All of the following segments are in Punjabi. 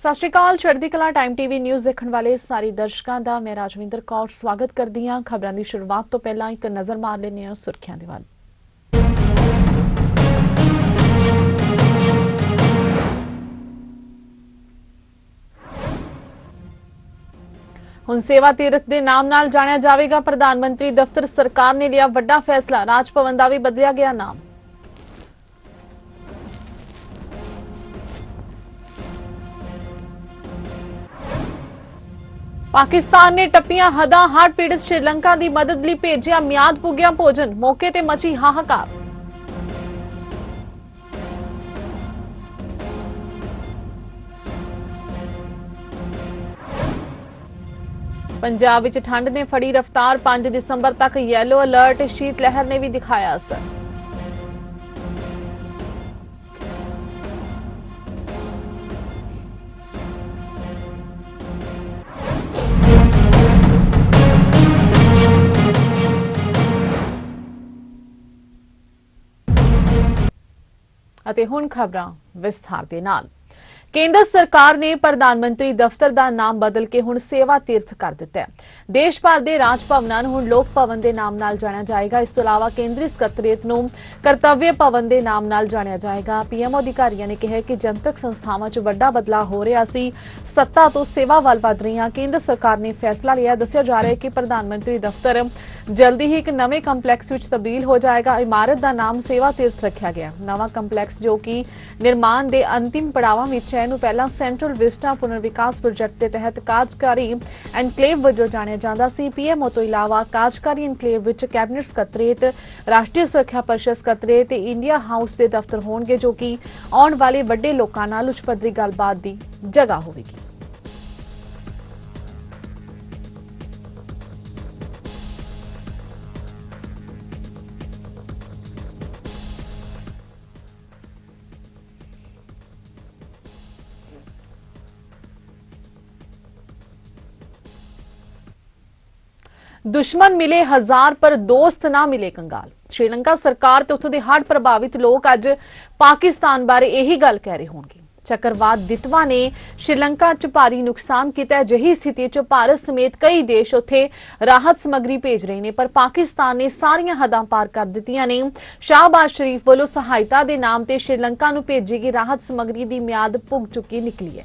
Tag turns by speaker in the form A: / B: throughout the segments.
A: ਸਤਿ ਸ਼੍ਰੀ ਅਕਾਲ, ਚੜ੍ਹਦੀ ਕਲਾ ਟਾਈਮ ਟੀਵੀ ਨਿਊਜ਼ ਦੇਖਣ ਵਾਲੇ ਸਾਰੇ ਦਰਸ਼ਕਾਂ ਦਾ ਮੈਂ ਰਾਜਵਿੰਦਰ ਕੌਰ ਸਵਾਗਤ ਕਰਦੀ ਹਾਂ। ਖਬਰਾਂ ਦੀ ਸ਼ੁਰੂਆਤ ਤੋਂ ਪਹਿਲਾਂ ਇੱਕ ਨਜ਼ਰ ਮਾਰ ਲੈਂਦੇ ਹਾਂ ਸੁਰਖੀਆਂ ਦੇ ਵੱਲ। ਹੁਣ ਸੇਵਾ ਤੀਰਥ ਦੇ ਨਾਮ ਨਾਲ ਜਾਣਿਆ ਜਾਵੇਗਾ। ਪ੍ਰਧਾਨ ਮੰਤਰੀ ਦਫ਼ਤਰ ਸਰਕਾਰ ਨੇ ਲਿਆ ਵੱਡਾ ਫੈਸਲਾ। ਰਾਜ ਭਵਨ ਦਾ ਵੀ ਬਦਲਿਆ ਗਿਆ ਨਾਮ। ਪਾਕਿਸਤਾਨ ਨੇ ਟੱਪੀਆਂ ਹਦਾਂ ਹੜ੍ਹ ਪੀੜਤ ਸ਼੍ਰੀਲੰਕਾ ਦੀ ਮਦਦ ਲਈ ਭੇਜਿਆ ਮਿਆਦ ਪੁੱਗਿਆ ਭੋਜਨ। ਮੌਕੇ ਤੇ ਮਚੀ ਹਾਹਾਕਾਰ। ਪੰਜਾਬ ਵਿੱਚ ਠੰਡ ਨੇ ਫੜੀ ਰਫ਼ਤਾਰ 5 ਦਸੰਬਰ ਤੱਕ ਯੈਲੋ ਅਲਰਟ ਸ਼ੀਤ ਲਹਿਰ ਨੇ ਵੀ ਦਿਖਾਇਆ ਅਸਰ। ਅਤੇ ਹੁਣ ਖਬਰਾਂ ਵਿਸਥਾਰ ਦੇ ਨਾਲ। ਕੇਂਦਰ ਸਰਕਾਰ ਨੇ ਪ੍ਰਧਾਨ ਮੰਤਰੀ ਦਫ਼ਤਰ ਦਾ ਨਾਮ ਬਦਲ ਕੇ ਹੁਣ ਸੇਵਾ ਤੀਰਥ ਕਰ ਦਿੱਤਾ ਹੈ। ਦੇਸ਼ ਭਰ ਦੇ ਰਾਜ ਭਵਨਾਂ ਨੂੰ ਹੁਣ ਲੋਕ ਭਵਨ ਦੇ ਨਾਮ ਨਾਲ ਜਾਣਿਆ ਜਾਏਗਾ। ਇਸ ਤੋਂ ਇਲਾਵਾ ਕੇਂਦਰੀ ਸਕੱਤਰੇਤ ਨੂੰ ਕਰਤੱਵਯ ਭਵਨ ਦੇ ਨਾਮ ਨਾਲ ਜਾਣਿਆ ਜਾਏਗਾ। ਪੀਐਮ ਅਧਿਕਾਰੀਆਂ ਨੇ ਕਿਹਾ ਕਿ ਜਨਤਕ ਸੰਸਥਾਵਾਂ 'ਚ ਵੱਡਾ ਬਦਲਾਅ ਹੋ ਰਿਹਾ ਸੀ। ਸੱਤਾ ਤੋਂ ਸੇਵਾ ਵੱਲ ਵਧ ਰਹੀਆਂ। ਕੇਂਦਰ ਸਰਕਾਰ ਨੇ ਫੈਸਲਾ ਲਿਆ। ਦੱਸਿਆ ਜਾ ਰਿਹਾ ਹੈ ਕਿ ਪ੍ਰਧਾਨ ਮੰਤਰੀ ਦਫ਼ਤਰ ਜਲਦੀ ਹੀ ਇੱਕ ਨਵੇਂ ਕੰਪਲੈਕਸ ਵਿੱਚ ਤਬਦੀਲ ਹੋ ਜਾਏਗਾ। ਇਮਾਰਤ ਦਾ ਨਾਮ ਸੇਵਾ ਤੀਰਥ ਰੱਖਿਆ ਗਿਆ। ਨਵਾਂ ਕੰਪਲੈਕਸ ਜੋ ਕਿ ਨਿਰਮਾਣ ਦੇ ਅੰਤਿਮ ਪੜਾਵਾਂ ਵਿੱਚ ਹੈ ਨੂੰ ਪਹਿਲਾਂ ਸੈਂਟਰਲ ਵਿਸਟਾ ਪੁਨਰਵਿਕਾਸ ਪ੍ਰੋਜੈਕਟ ਦੇ ਤਹਿਤ ਕਾਰਜਕਾਰੀ ਐਨਕਲੇਵ ਵਜੋਂ ਜਾਣਿਆ ਜਾਂਦਾ ਸੀ। ਪੀਐਮਓ ਤੋਂ ਇਲਾਵਾ ਕਾਰਜਕਾਰੀ ਐਨਕਲੇਵ ਵਿੱਚ ਕੈਬਨਿਟ ਸਕੱਤਰੇਤ, ਰਾਸ਼ਟਰੀ ਸੁਰੱਖਿਆ ਪਰਿਸ਼ਦ ਸਕੱਤਰੇਤ ਤੇ ਇੰਡੀਆ ਹਾਊਸ ਦੇ ਦਫ਼ਤਰ ਹੋਣਗੇ, ਜੋ ਕਿ ਆਉਣ ਵਾਲੇ ਵੱਡੇ ਲੋਕਾਂ ਨਾਲ ਉੱਚ ਪੱਧਰੀ ਗੱਲਬਾਤ ਦੀ ਜਗ੍ਹਾ ਹੋਵੇਗੀ। ਦੁਸ਼ਮਣ ਮਿਲੇ ਹਜ਼ਾਰ ਪਰ ਦੋਸਤ ਨਾ ਮਿਲੇ ਕੰਗਾਲ। ਸ਼੍ਰੀਲੰਕਾ ਸਰਕਾਰ ਤੇ ਉੱਥੋਂ ਦੇ ਹੜ੍ਹ ਪ੍ਰਭਾਵਿਤ ਲੋਕ ਅੱਜ ਪਾਕਿਸਤਾਨ ਬਾਰੇ ਇਹੀ ਗੱਲ ਕਹਿ ਰਹੇ ਹੋਣਗੇ। ਚੱਕਰਵਾਤ ਦਿਤਵਾ ਨੇ ਸ਼੍ਰੀਲੰਕਾ 'ਚ ਭਾਰੀ ਨੁਕਸਾਨ ਕੀਤਾ ਹੈ। ਜਹੀ ਸਥਿਤੀ 'ਚ ਭਾਰਤ ਸਮੇਤ ਕਈ ਦੇਸ਼ ਉੱਥੇ ਰਾਹਤ ਸਮੱਗਰੀ ਭੇਜ ਰਹੇ ਨੇ, ਪਰ ਪਾਕਿਸਤਾਨ ਨੇ ਸਾਰੀਆਂ ਹੱਦਾਂ ਪਾਰ ਕਰ ਦਿੱਤੀਆਂ ਨੇ। ਸ਼ਾਹਬਾਜ਼ ਸ਼ਰੀਫ ਵੱਲੋਂ ਸਹਾਇਤਾ ਦੇ ਨਾਮ ਤੇ ਸ਼੍ਰੀਲੰਕਾ ਨੂੰ ਭੇਜੀ ਗਈ ਰਾਹਤ ਸਮੱਗਰੀ ਦੀ ਮਿਆਦ ਪੁੱਗ ਚੁੱਕੀ ਨਿਕਲੀ ਹੈ।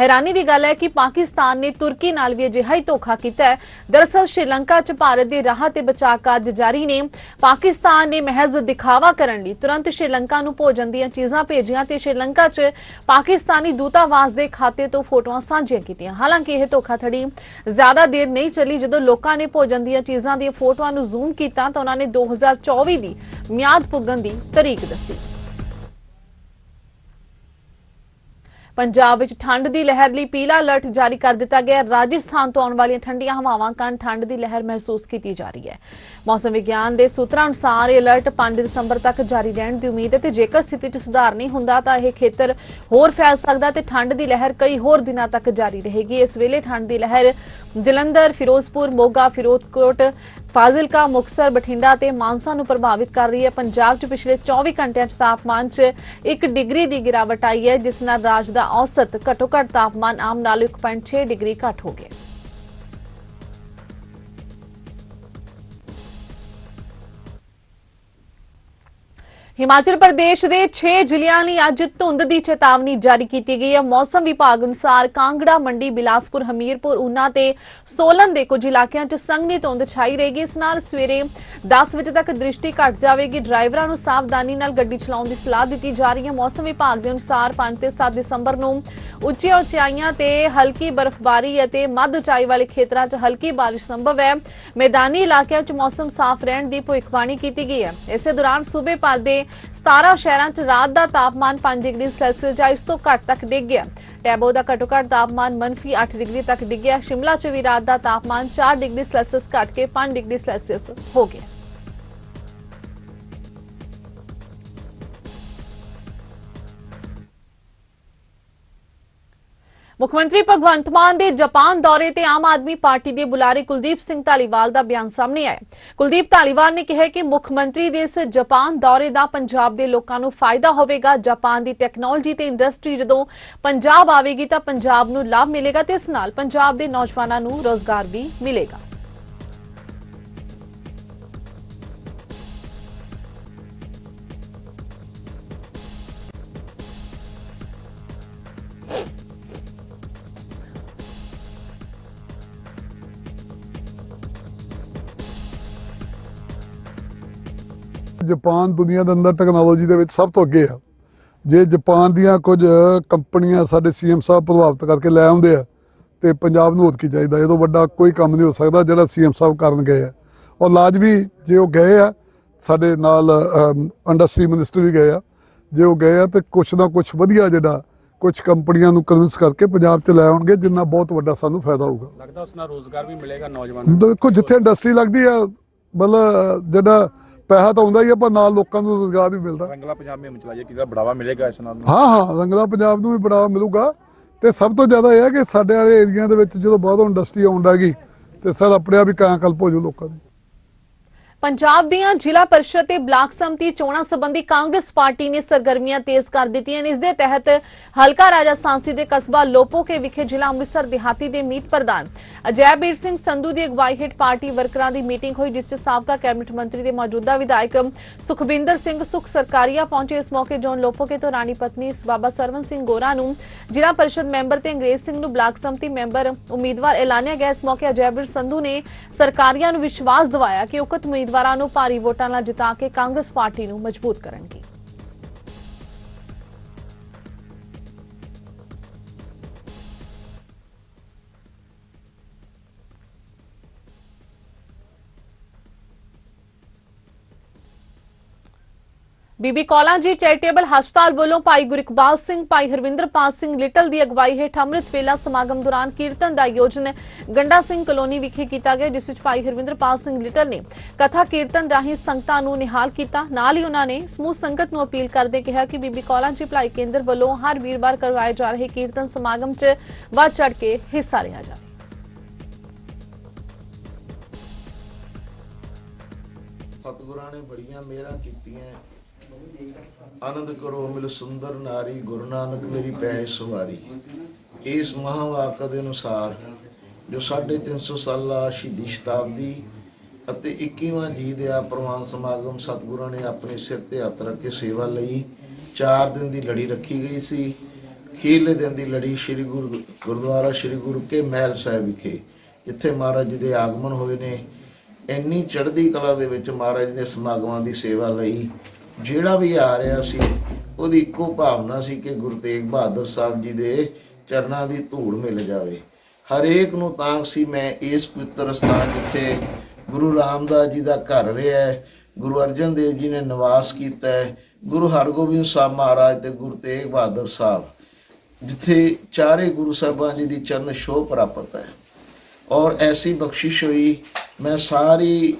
A: ਹੈਰਾਨੀ ਦੀ ਗੱਲ ਹੈ ਕਿ ਪਾਕਿਸਤਾਨ ਨੇ ਤੁਰਕੀ ਨਾਲ ਵੀ ਅਜਿਹਾ ਹੀ ਧੋਖਾ ਕੀਤਾ ਹੈ। ਦਰਅਸਲ, ਸ਼੍ਰੀਲੰਕਾ 'ਚ ਭਾਰਤ ਦੇ ਰਾਹਤ ਤੇ ਬਚਾਅ ਕਾਰਜ ਜਾਰੀ ਨੇ। ਪਾਕਿਸਤਾਨ ਨੇ ਮਹਿਜ਼ ਦਿਖਾਵਾ ਕਰਨ ਲਈ ਤੁਰੰਤ ਸ਼੍ਰੀਲੰਕਾ ਨੂੰ ਭੋਜਨ ਦੀਆਂ ਚੀਜ਼ਾਂ ਭੇਜੀਆਂ ਤੇ ਸ਼੍ਰੀਲੰਕਾ 'ਚ ਪਾਕਿਸਤਾਨੀ ਦੂਤਾਵਾਸ ਦੇ ਖਾਤੇ ਤੋਂ ਫੋਟੋਆਂ ਸਾਂਝੀਆਂ ਕੀਤੀਆਂ। ਹਾਲਾਂਕਿ, ਇਹ ਧੋਖਾਧੜੀ ਜ਼ਿਆਦਾ ਦੇਰ ਨਹੀਂ ਚੱਲੀ। ਜਦੋਂ ਲੋਕਾਂ ਨੇ ਭੋਜਨ ਦੀਆਂ ਚੀਜ਼ਾਂ ਦੀਆਂ ਫੋਟੋਆਂ ਨੂੰ ਜ਼ੂਮ ਕੀਤਾ ਤਾਂ ਉਹਨਾਂ ਨੇ 2024 ਦੀ ਮਿਆਦ ਪੁੱਗਣ ਦੀ ਤਾਰੀਖ ਦੱਸੀ। ਪੰਜਾਬ ਵਿੱਚ ਠੰਡ ਦੀ ਲਹਿਰ ਲਈ ਪੀਲਾ ਅਲਰਟ ਜਾਰੀ ਕਰ ਦਿੱਤਾ ਗਿਆ ਰਾਜਸਥਾਨ ਤੋਂ ਆਉਣ ਵਾਲੀਆਂ ਠੰਡੀਆਂ ਹਵਾਵਾਂ ਕਾਰਨ ਠੰਡ ਦੀ ਲਹਿਰ ਮਹਿਸੂਸ ਕੀਤੀ ਜਾ ਰਹੀ ਹੈ। ਮੌਸਮ ਵਿਗਿਆਨ ਦੇ ਸੂਤਰਾਂ ਅਨੁਸਾਰ ਇਹ ਅਲਰਟ 5 ਦਸੰਬਰ ਤੱਕ ਜਾਰੀ ਰਹਿਣ ਦੀ ਉਮੀਦ ਹੈ ਤੇ ਜੇਕਰ ਸਥਿਤੀ 'ਚ ਸੁਧਾਰ ਨਹੀਂ ਹੁੰਦਾ ਤਾਂ ਇਹ ਖੇਤਰ ਹੋਰ ਫੈਲ ਸਕਦਾ ਤੇ ਠੰਡ ਦੀ ਲਹਿਰ ਕਈ ਹੋਰ ਦਿਨਾਂ ਤੱਕ ਜਾਰੀ ਰਹੇਗੀ। ਇਸ ਵੇਲੇ ਠੰਡ ਦੀ ਲਹਿਰ ਜਲੰਧਰ, ਫਿਰੋਜ਼ਪੁਰ, ਮੋਗਾ, ਫਿਰੋਜ਼ਕੋਟ ਫਾਜ਼ਿਲਕਾ ਮੁਕਸਰ ਬਠਿੰਡਾ ਤੇ ਮਾਨਸਾ ਨੂੰ ਪ੍ਰਭਾਵਿਤ ਕਰ ਰਹੀ ਹੈ। ਪੰਜਾਬ 'ਚ ਪਿਛਲੇ 24 ਘੰਟਿਆਂ 'ਚ ਤਾਪਮਾਨ 'ਚ 1 ਡਿਗਰੀ ਦੀ ਗਿਰਾਵਟ ਆਈ ਹੈ, ਜਿਸ ਨਾਲ ਰਾਜ ਦਾ ਔਸਤ ਘੱਟੋ ਘੱਟ ਤਾਪਮਾਨ ਆਮ ਨਾਲੋਂ 1.6 ਡਿਗਰੀ ਘੱਟ ਹੋ ਗਿਆ। ਹਿਮਾਚਲ ਪ੍ਰਦੇਸ਼ ਦੇ 6 ਜ਼ਿਲ੍ਹਿਆਂ ਲਈ ਅੱਜ ਧੁੰਦ ਦੀ ਚੇਤਾਵਨੀ ਜਾਰੀ ਕੀਤੀ ਗਈ ਹੈ। ਮੌਸਮ ਵਿਭਾਗ ਅਨੁਸਾਰ ਕਾਂਗੜਾ, ਮੰਡੀ, ਬਿਲਾਸਪੁਰ, ਹਮੀਰਪੁਰ ਉਨਾ ਤੇ ਸੋਲਨ ਦੇ ਕੁਝ ਇਲਾਕਿਆਂ 'ਚ ਸੰਘਣੀ ਧੁੰਦ ਛਾਈ ਰਹੇਗੀ। ਇਸ ਨਾਲ ਸਵੇਰੇ 10 ਵਜੇ ਤੱਕ ਦ੍ਰਿਸ਼ਟੀ ਘਟ ਜਾਵੇਗੀ। ਡਰਾਈਵਰਾਂ ਨੂੰ ਸਾਵਧਾਨੀ ਨਾਲ ਗੱਡੀ ਚਲਾਉਣ ਦੀ ਸਲਾਹ ਦਿੱਤੀ ਜਾ ਰਹੀ ਹੈ। ਮੌਸਮ ਵਿਭਾਗ ਦੇ ਅਨੁਸਾਰ 5 ਤੇ 7 ਦਸੰਬਰ ਨੂੰ ਉੱਚੀਆਂ ਉਚਾਈਆਂ ਤੇ ਹਲਕੀ ਬਰਫ਼ਬਾਰੀ ਅਤੇ ਮੱਧ ਉਚਾਈ ਵਾਲੇ ਖੇਤਰਾਂ 'ਚ ਹਲਕੀ ਬਾਰਿਸ਼ ਸੰਭਵ ਹੈ। ਮੈਦਾਨੀ ਇਲਾਕਿਆਂ 'ਚ ਮੌਸਮ ਸਾਫ਼ ਰਹਿਣ ਦੀ ਭਵਿੱਖਬਾਣੀ ਕੀਤੀ ਗਈ ਹੈ। ਇਸੇ ਦੌਰਾਨ ਸੂਬੇ ਭਰ ਦੇ 17 ਸ਼ਹਿਰਾਂ 'ਚ ਰਾਤ ਦਾ ਤਾਪਮਾਨ 5 ਡਿਗਰੀ ਸੈਲਸੀਅਸ ਜਾਂ ਇਸ ਤੋਂ ਘੱਟ ਤੱਕ ਡਿੱਗ ਗਿਆ। ਟੈਬੋ ਦਾ ਘੱਟੋ ਘੱਟ ਤਾਪਮਾਨ ਮੰਫੀ 8 ਡਿਗਰੀ ਤੱਕ ਡਿੱਗਿਆ ਸ਼ਿਮਲਾ 'ਚ ਵੀ ਰਾਤ ਦਾ ਤਾਪਮਾਨ 4 ਡਿਗਰੀ ਸੈਲਸੀਅਸ ਘਟ ਕੇ 5 ਡਿਗਰੀ ਸੈਲਸੀਅਸ ਹੋ ਗਿਆ। ਮੁੱਖ ਮੰਤਰੀ ਭਗਵੰਤ ਮਾਨ ਦੇ ਜਾਪਾਨ ਦੌਰੇ ਤੇ ਆਮ ਆਦਮੀ ਪਾਰਟੀ ਦੇ ਬੁਲਾਰੇ ਕੁਲਦੀਪ ਸਿੰਘ ਢਾਲੀਵਾਲ ਦਾ ਬਿਆਨ ਸਾਹਮਣੇ ਆਇਆ। ਕੁਲਦੀਪ ਢਾਲੀਵਾਲ ਨੇ ਕਿਹਾ ਕਿ ਮੁੱਖ ਮੰਤਰੀ ਦੇ ਇਸ ਜਾਪਾਨ ਦੌਰੇ ਦਾ ਪੰਜਾਬ ਦੇ ਲੋਕਾਂ ਨੂੰ ਫਾਇਦਾ ਹੋਵੇਗਾ। ਜਾਪਾਨ ਦੀ ਟੈਕਨੋਲੋਜੀ ਤੇ ਇੰਡਸਟਰੀ ਜਦੋਂ ਪੰਜਾਬ ਆਵੇਗੀ ਤਾਂ ਪੰਜਾਬ ਨੂੰ ਲਾਭ ਮਿਲੇਗਾ ਤੇ ਇਸ ਨਾਲ ਪੰਜਾਬ ਦੇ ਨੌਜਵਾਨਾਂ ਨੂੰ ਰੋਜ਼ਗਾਰ ਵੀ ਮਿਲੇਗਾ।
B: ਜਾਪਾਨ ਦੁਨੀਆ ਦੇ ਅੰਦਰ ਟੈਕਨੋਲੋਜੀ ਦੇ ਵਿੱਚ ਸਭ ਤੋਂ ਅੱਗੇ ਆ। ਜੇ ਜਾਪਾਨ ਦੀਆਂ ਕੁਝ ਕੰਪਨੀਆਂ ਸਾਡੇ ਸੀਐਮ ਸਾਹਿਬ ਪ੍ਰਭਾਵਿਤ ਕਰਕੇ ਲੈ ਆਉਂਦੇ ਆ ਤੇ ਪੰਜਾਬ ਨੂੰ ਹੋਰ ਕੀ ਚਾਹੀਦਾ? ਇਹ ਤੋਂ ਵੱਡਾ ਕੋਈ ਕੰਮ ਨਹੀਂ ਹੋ ਸਕਦਾ ਜਿਹੜਾ ਸੀਐਮ ਸਾਹਿਬ ਕਰਨ ਗਏ ਆ। ਔਰ ਲਾਜ਼ਮੀ ਜੇ ਉਹ ਗਏ ਆ ਸਾਡੇ ਨਾਲ ਇੰਡਸਟਰੀ ਮਿਨਿਸਟਰ ਵੀ ਗਏ ਆ ਜੇ ਉਹ ਗਏ ਆ ਤੇ ਕੁਛ ਨਾ ਕੁਛ ਵਧੀਆ ਜਿਹੜਾ ਕੁਝ ਕੰਪਨੀਆਂ ਨੂੰ ਕਨਵਿੰਸ ਕਰਕੇ ਪੰਜਾਬ 'ਚ ਲੈ ਆਉਣਗੇ ਜਿੰਨਾ ਬਹੁਤ ਵੱਡਾ ਸਾਨੂੰ ਫਾਇਦਾ ਹੋਊਗਾ।
C: ਲੱਗਦਾ ਉਸ ਨਾਲ ਰੋਜ਼ਗਾਰ ਵੀ ਮਿਲੇਗਾ ਨੌਜਵਾਨਾਂ ਨੂੰ।
B: ਦੇਖੋ ਜਿੱਥੇ ਇੰਡਸਟਰੀ ਲੱਗਦੀ ਆ ਮਤਲਬ ਜਿਹੜਾ ਪੈਸਾ ਤਾਂ ਆਉਂਦਾ ਹੀ ਆ ਪਰ ਨਾਲ ਲੋਕਾਂ ਨੂੰ ਰੋਜ਼ਗਾਰ ਵੀ ਮਿਲਦਾ।
D: ਰੰਗਲਾ ਪੰਜਾਬ ਮੁਹਿੰਮ ਚਲਾਈਏ ਕਿਹਦਾ ਬੜਾਵਾ ਮਿਲੇਗਾ ਇਸ ਨਾਲ?
B: ਹਾਂ ਹਾਂ ਰੰਗਲਾ ਪੰਜਾਬ ਨੂੰ ਵੀ ਬੜਾਵਾ ਮਿਲੂਗਾ। ਤੇ ਸਭ ਤੋਂ ਜ਼ਿਆਦਾ ਇਹ ਹੈ ਕਿ ਸਾਡੇ ਵਾਲੇ ਏਰੀਆ ਦੇ ਵਿੱਚ ਜਦੋਂ ਬਾਹਰੋਂ ਇੰਡਸਟਰੀ ਆਉਣ ਲੱਗੀ ਤੇ ਸਰ ਆਪਣੇ ਆਪ ਹੀ ਕਾਂ ਕਲਪ ਹੋ ਜੂ ਲੋਕਾਂ ਦੀ।
A: ਪੰਜਾਬ ਦੀਆਂ ਜ਼ਿਲ੍ਹਾ ਪਰਿਸ਼ਦ ਤੇ ਬਲਾਕ ਸੰਮਤੀ ਚੋਣਾਂ ਸੰਬੰਧੀ ਕਾਂਗਰਸ ਪਾਰਟੀ ਨੇ ਸਰਗਰਮੀਆਂ ਤੇਜ਼ ਕਰ ਦਿੱਤੀਆਂ ਨੇ। ਇਸ ਦੇ ਤਹਿਤ ਹਲਕਾ ਰਾਜਾ ਸਾਂਸੀ ਦੇ ਕਸਬਾ ਲੋਪੋਕੇ ਵਿਖੇ ਜ਼ਿਲ੍ਹਾ ਅੰਮ੍ਰਿਤਸਰ ਦਿਹਾਤੀ ਦੇ ਮੀਤ ਪ੍ਰਧਾਨ ਅਜੈਬੀਰ ਸਿੰਘ ਸੰਧੂ ਦੀ ਅਗਵਾਈ ਹੇਠ ਪਾਰਟੀ ਵਰਕਰਾਂ ਦੀ ਮੀਟਿੰਗ ਹੋਈ, ਜਿਸ 'ਚ ਸਾਬਕਾ ਕੈਬਨਿਟ ਮੰਤਰੀ ਦੇ ਮੌਜੂਦਾ ਵਿਧਾਇਕ ਸੁਖਬਿੰਦਰ ਸਿੰਘ ਸੁਖ ਸਰਕਾਰੀਆ ਪਹੁੰਚੇ। ਇਸ ਮੌਕੇ ਜੋਨ ਲੋਪੋਕੇ ਤੋਂ ਰਾਣੀ ਪਤਨੀ ਬਾਬਾ ਸਰਵਨ ਸਿੰਘ ਗੋਰਾ ਨੂੰ ਜ਼ਿਲ੍ਹਾ ਪਰਿਸ਼ਦ ਮੈਂਬਰ ਤੇ ਅੰਗਰੇਜ਼ ਸਿੰਘ ਨੂੰ ਬਲਾਕ ਸੰਮਤੀ ਮੈਂਬਰ ਉਮੀਦਵਾਰ ਐਲਾਨਿਆ ਗਿਆ। ਇਸ ਮੌਕੇ ਅਜੈਬੀਰ ਸੰਧੂ ਨੇ ਸਰਕਾਰੀਆਂ ਨੂੰ ਵਿਸ਼ਵਾਸ ਦਿਵਾਇਆ ਕਿ ਉਕਤ ਉਮੀਦਵਾਰਾਂ ਨੂੰ ਭਾਰੀ ਵੋਟਾਂ ਨਾਲ ਜਿਤਾ ਕੇ ਕਾਂਗਰਸ ਪਾਰਟੀ ਨੂੰ ਮਜ਼ਬੂਤ ਕਰਨਗੇ। ਬੀਬੀ ਕੌਲਾਂ ਜੀ ਚੈਰੀਟੇਬਲ ਹਸਪਤਾਲ ਵੱਲੋਂ ਭਾਈ ਗੁਰਿਕਬਾਲ ਸਿੰਘ, ਭਾਈ ਹਰਵਿੰਦਰਪਾਲ ਸਿੰਘ ਲਿਟਲ ਦੀ ਅਗਵਾਈ ਹੇਠ ਅੰਮ੍ਰਿਤ ਵੇਲਾ ਸਮਾਗਮ ਦੌਰਾਨ ਕੀਰਤਨ ਦਾ ਆਯੋਜਨ ਗੰਡਾ ਸਿੰਘ ਕਲੋਨੀ ਵਿਖੇ ਕੀਤਾ ਗਿਆ, ਜਿਸ ਵਿੱਚ ਭਾਈ ਹਰਵਿੰਦਰਪਾਲ ਸਿੰਘ ਲਿਟਲ ਨੇ ਕਥਾ ਕੀਰਤਨ ਰਾਹੀਂ ਸੰਗਤਾਂ ਨੂੰ ਨਿਹਾਲ ਕੀਤਾ। ਨਾਲ ਹੀ ਉਹਨਾਂ ਨੇ ਸਮੂਹ ਸੰਗਤ ਨੂੰ ਅਪੀਲ ਕਰਦੇ ਕਿਹਾ ਕਿ ਬੀਬੀ ਕੌਲਾਂ ਜੀ ਭਲਾਈ ਕੇਂਦਰ ਵੱਲੋਂ ਹਰ ਵੀਰਵਾਰ ਕਰਵਾਏ ਜਾ ਰਹੇ ਕੀਰਤਨ ਸਮਾਗਮ 'ਚ ਵੱਧ ਚੜ ਕੇ ਹਿੱਸਾ ਲਿਆ ਜਾਵੇ।
E: ਸਤਿਗੁਰਾਂ ਨੇ ਬੜੀਆਂ ਮਿਹਰਾਂ ਕੀਤੀਆਂ। ਆਨੰਦ ਕਰੋ ਮਿਲ ਸੁੰਦਰ ਨਾਰੀ, ਗੁਰੂ ਨਾਨਕ ਮੇਰੀ ਪੈ ਸਵਾਰੀ। ਇਸ ਮਹਾਵਾਕ ਦੇ ਅਨੁਸਾਰ ਜੋ 350 ਸਾਲਾ ਸ਼ਹੀਦੀ ਸ਼ਤਾਬਦੀ ਅਤੇ 21ਵਾਂ ਜੀ ਦੇ ਪ੍ਰਵਾਨ ਸਮਾਗਮ ਸਤਿਗੁਰਾਂ ਨੇ ਆਪਣੇ ਸਿਰ ਤੇ ਹੱਥ ਰੱਖ ਕੇ ਸੇਵਾ ਲਈ 4 ਦਿਨ ਦੀ ਲੜੀ ਰੱਖੀ ਗਈ ਸੀ। ਅਖੀਰਲੇ ਦਿਨ ਦੀ ਲੜੀ ਸ੍ਰੀ ਗੁਰੂ ਗੁਰਦੁਆਰਾ ਸ੍ਰੀ ਗੁਰੂ ਕੇ ਮਹਿਲ ਸਾਹਿਬ ਵਿਖੇ, ਜਿੱਥੇ ਮਹਾਰਾਜ ਜੀ ਦੇ ਆਗਮਨ ਹੋਏ ਨੇ। ਇੰਨੀ ਚੜ੍ਹਦੀ ਕਲਾ ਦੇ ਵਿੱਚ ਮਹਾਰਾਜ ਨੇ ਸਮਾਗਮਾਂ ਦੀ ਸੇਵਾ ਲਈ ਜਿਹੜਾ ਵੀ ਆ ਰਿਹਾ ਸੀ, ਉਹਦੀ ਇੱਕੋ ਭਾਵਨਾ ਸੀ ਕਿ ਗੁਰੂ ਤੇਗ ਬਹਾਦਰ ਸਾਹਿਬ ਜੀ ਦੇ ਚਰਨਾਂ ਦੀ ਧੂੜ ਮਿਲ ਜਾਵੇ। ਹਰੇਕ ਨੂੰ ਤਾਂ ਸੀ ਮੈਂ ਇਸ ਪਵਿੱਤਰ ਸਥਾਨ ਜਿੱਥੇ ਗੁਰੂ ਰਾਮਦਾਸ ਜੀ ਦਾ ਘਰ ਰਿਹਾ ਹੈ, ਗੁਰੂ ਅਰਜਨ ਦੇਵ ਜੀ ਨੇ ਨਿਵਾਸ ਕੀਤਾ ਹੈ, ਗੁਰੂ ਹਰਗੋਬਿੰਦ ਸਾਹਿਬ ਮਹਾਰਾਜ ਤੇ ਗੁਰੂ ਤੇਗ ਬਹਾਦਰ ਸਾਹਿਬ, ਜਿੱਥੇ ਚਾਰੇ ਗੁਰੂ ਸਾਹਿਬਾਂ ਜੀ ਦੀ ਚਰਨ ਛੋਹ ਪ੍ਰਾਪਤ ਹੈ। ਔਰ ਐਸੀ ਬਖਸ਼ਿਸ਼ ਹੋਈ, ਮੈਂ ਸਾਰੀ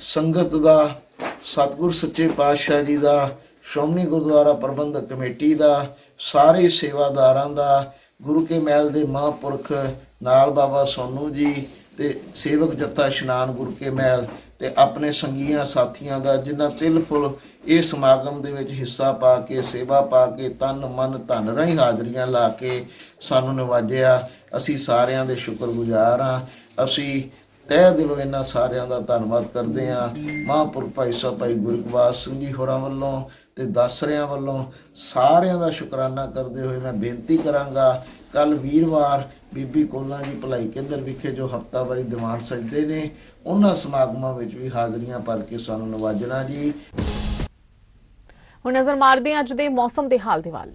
E: ਸੰਗਤ ਦਾ ਸਤਿਗੁਰ ਸੱਚੇ ਪਾਤਸ਼ਾਹ ਜੀ ਦਾ, ਸ਼੍ਰੋਮਣੀ ਗੁਰਦੁਆਰਾ ਪ੍ਰਬੰਧਕ ਕਮੇਟੀ ਦਾ, ਸਾਰੇ ਸੇਵਾਦਾਰਾਂ ਦਾ, ਗੁਰੂ ਕੇ ਮਹਿਲ ਦੇ ਮਹਾਂਪੁਰਖ ਨਾਲ ਬਾਬਾ ਸੋਨੂ ਜੀ ਤੇ ਸੇਵਕ ਜੱਥਾ ਇਸ਼ਨਾਨ ਗੁਰੂ ਕੇ ਮਹਿਲ ਤੇ ਆਪਣੇ ਸੰਗੀਆਂ ਸਾਥੀਆਂ ਦਾ, ਜਿਨ੍ਹਾਂ ਤਿਲ ਫੁੱਲ ਇਹ ਸਮਾਗਮ ਦੇ ਵਿੱਚ ਹਿੱਸਾ ਪਾ ਕੇ, ਸੇਵਾ ਪਾ ਕੇ, ਤਨ ਮਨ ਧਨ ਰਾਹੀਂ ਹਾਜ਼ਰੀਆਂ ਲਾ ਕੇ ਸਾਨੂੰ ਨਿਵਾਜਿਆ। ਅਸੀਂ ਸਾਰਿਆਂ ਦੇ ਸ਼ੁਕਰਗੁਜ਼ਾਰ ਹਾਂ। ਅਸੀਂ ਤਹਿ ਦਿਲੋਂ ਇਹਨਾਂ ਸਾਰਿਆਂ ਦਾ ਧੰਨਵਾਦ ਕਰਦੇ ਹਾਂ। ਮਹਾਂਪੁਰਖ ਭਾਈ ਸਾਹਿਬ, ਭਾਈ ਗੁਰਕਵਾਸ ਸਿੰਘ ਜੀ ਹੋਰਾਂ ਵੱਲੋਂ ਤੇ ਦਾਸਰਿਆਂ ਵੱਲੋਂ ਸਾਰਿਆਂ ਦਾ ਸ਼ੁਕਰਾਨਾ ਕਰਦੇ ਹੋਏ ਮੈਂ ਬੇਨਤੀ ਕਰਾਂਗਾ ਕੱਲ ਵੀਰਵਾਰ ਬੀਬੀ ਕੋਲਾਂ ਜੀ ਭਲਾਈ ਕੇਂਦਰ ਵਿਖੇ ਜੋ ਹਫਤਾਵਾਰੀ ਦੀਵਾਨ ਸਜਦੇ ਨੇ, ਉਹਨਾਂ ਸਮਾਗਮਾਂ ਵਿੱਚ ਵੀ ਹਾਜ਼ਰੀਆਂ ਭਰ ਕੇ ਸਾਨੂੰ ਨਵਾਜਣਾ ਜੀ।
A: ਹੁਣ ਨਜ਼ਰ ਮਾਰਦੇ ਹਾਂ ਅੱਜ ਦੇ ਮੌਸਮ ਦੇ ਹਾਲ ਦੇ ਵੱਲ।